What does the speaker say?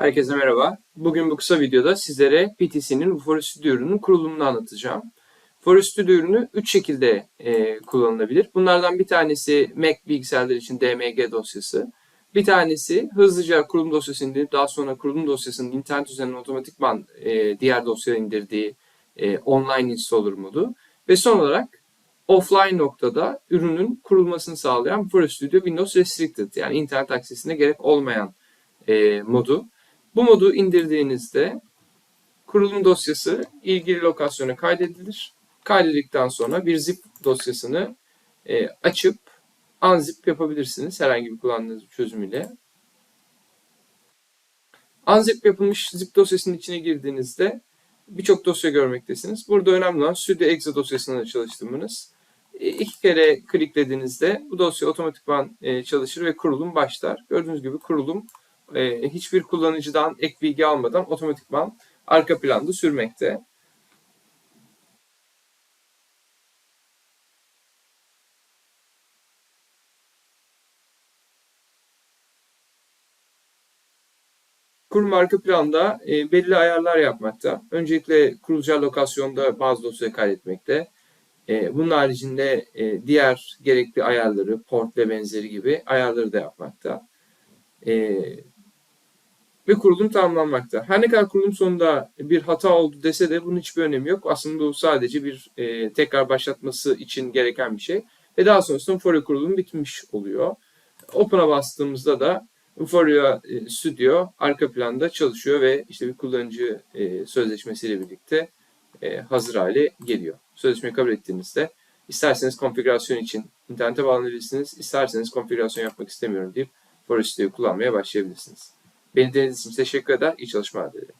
Herkese merhaba. Bugün bu kısa videoda sizlere PTC'nin Vufore Studio ürünün kurulumunu anlatacağım. Vufore Studio ürünü 3 şekilde e, kullanılabilir. Bunlardan bir tanesi Mac bilgisayarlar için DMG dosyası. Bir tanesi hızlıca kurulum dosyasını indirip daha sonra kurulum dosyasının internet üzerinden otomatikman e, diğer dosyaya indirdiği e, online installer modu. Ve son olarak offline noktada ürünün kurulmasını sağlayan Vufore Studio Windows Restricted yani internet aksesine gerek olmayan e, modu. Bu modu indirdiğinizde kurulum dosyası ilgili lokasyona kaydedilir. Kaydedildikten sonra bir zip dosyasını e, açıp unzip yapabilirsiniz herhangi bir kullandığınız bir çözüm ile. Unzip yapılmış zip dosyasının içine girdiğinizde birçok dosya görmektesiniz. Burada önemli olan sudo exe dosyasını çalıştırmanız. E, iki kere kliklediğinizde bu dosya otomatikman e, çalışır ve kurulum başlar. Gördüğünüz gibi kurulum e, hiçbir kullanıcıdan ek bilgi almadan otomatikman arka planda sürmekte. Kurum arka planda e, belirli ayarlar yapmakta. Öncelikle kurulacağı lokasyonda bazı dosya kaydetmekte. E, bunun haricinde e, diğer gerekli ayarları, port ve benzeri gibi ayarları da yapmakta. E, ve kurulum tamamlanmakta. Her ne kadar kurulum sonunda bir hata oldu dese de bunun hiçbir önemi yok. Aslında bu sadece bir e, tekrar başlatması için gereken bir şey. Ve daha sonrasında Euphoria kurulumu bitmiş oluyor. Open'a bastığımızda da Euphoria e, Studio arka planda çalışıyor ve işte bir kullanıcı e, sözleşmesiyle birlikte e, hazır hale geliyor. Sözleşmeyi kabul ettiğinizde isterseniz konfigürasyon için internete bağlanabilirsiniz, isterseniz konfigürasyon yapmak istemiyorum deyip Euphoria Studio'yu kullanmaya başlayabilirsiniz. Beni dinlediğiniz için teşekkür eder. İyi çalışmalar dilerim.